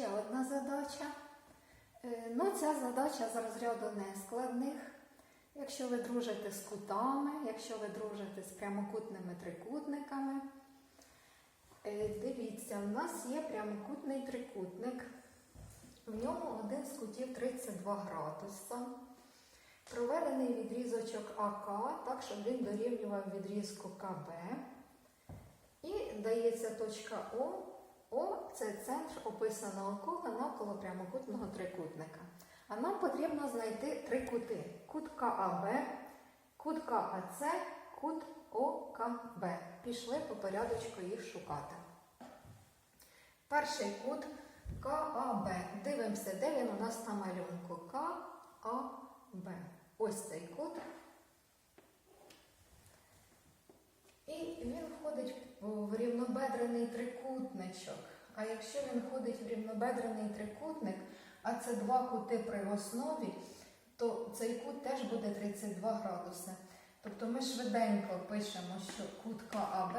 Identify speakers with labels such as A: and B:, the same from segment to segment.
A: Ще одна задача. Е, Ну, ця задача з розряду нескладних. Якщо ви дружите з кутами, якщо ви дружите з прямокутними трикутниками. Е, Дивіться, у нас є прямокутний трикутник. В ньому один з кутів 32 градуса. Проведений відрізочок АК, так, щоб він дорівнював відрізку КБ. І дається точка О. О це центр описаного кола навколо прямокутного трикутника. А нам потрібно знайти три кути: кут КАБ, кут КАЦ, кут ОКБ. Пішли по порядочку їх шукати. Перший кут КАБ. Дивимося, де він у нас на малюнку. КАБ. Ось цей кут. І він входить рівнобедрений трикутничок. А якщо він входить в рівнобедрений трикутник, а це два кути при основі, то цей кут теж буде 32 градуси. Тобто ми швиденько пишемо, що кут КАБ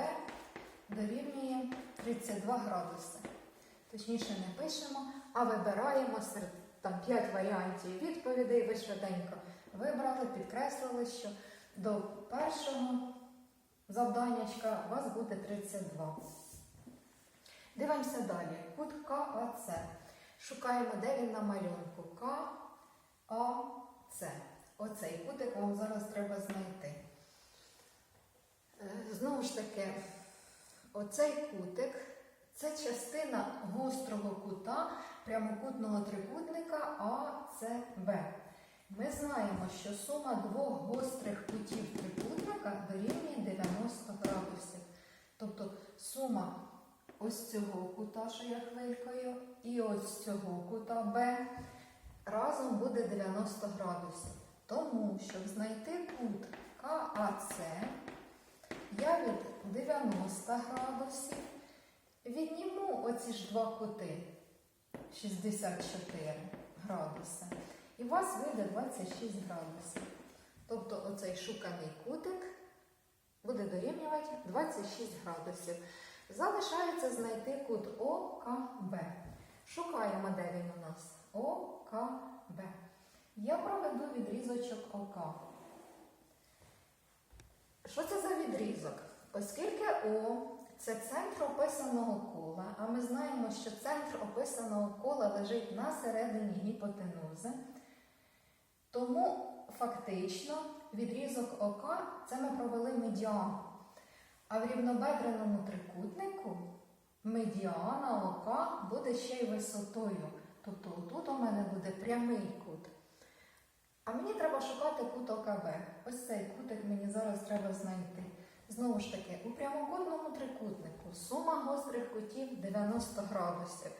A: дорівнює 32 градуси. Точніше не пишемо, а вибираємо серед там 5 варіантів відповідей. Ви швиденько вибрали, підкреслили, що до першого завданнячка у вас буде 32. Дивимося далі. Кут КАЦ. Шукаємо, де він на малюнку. КАЦ. Оцей кутик вам зараз треба знайти. Е, Знову ж таки, оцей кутик це частина гострого кута прямокутного трикутника АЦБ. Ми знаємо, що сума двох гострих кутів трикутника дорівнює 90 градусів. Тобто сума ось цього кута, що я хвилькою, і ось цього кута Б разом буде 90 градусів. Тому, щоб знайти кут КАЦ, я від 90 градусів відніму оці ж два кути 64 градуси. І у вас вийде 26 градусів. Тобто оцей шуканий кутик буде дорівнювати 26 градусів. Залишається знайти кут ОКБ. Шукаємо, де він у нас. ОКБ. Я проведу відрізочок ОК. Що це за відрізок? Оскільки О це центр описаного кола, а ми знаємо, що центр описаного кола лежить на середині гіпотенузи, тому фактично відрізок ОК це ми провели медіану. А в рівнобедреному трикутнику медіана ОК буде ще й висотою. Тобто тут у мене буде прямий кут. А мені треба шукати кут ОКБ. Ось цей кутик мені зараз треба знайти. Знову ж таки, у прямокутному трикутнику сума гострих кутів 90 градусів.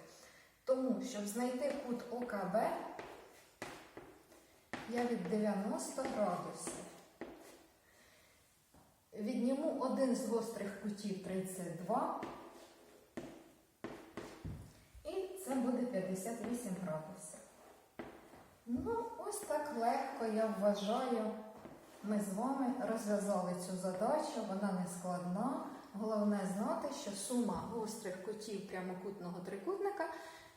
A: Тому, щоб знайти кут ОКБ, я від 90 градусів відніму один з гострих кутів 32, і це буде 58 градусів. Ну, ось так легко, я вважаю, ми з вами розв'язали цю задачу, вона не складна. Головне знати, що сума гострих кутів прямокутного трикутника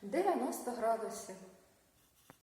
A: 90 градусів.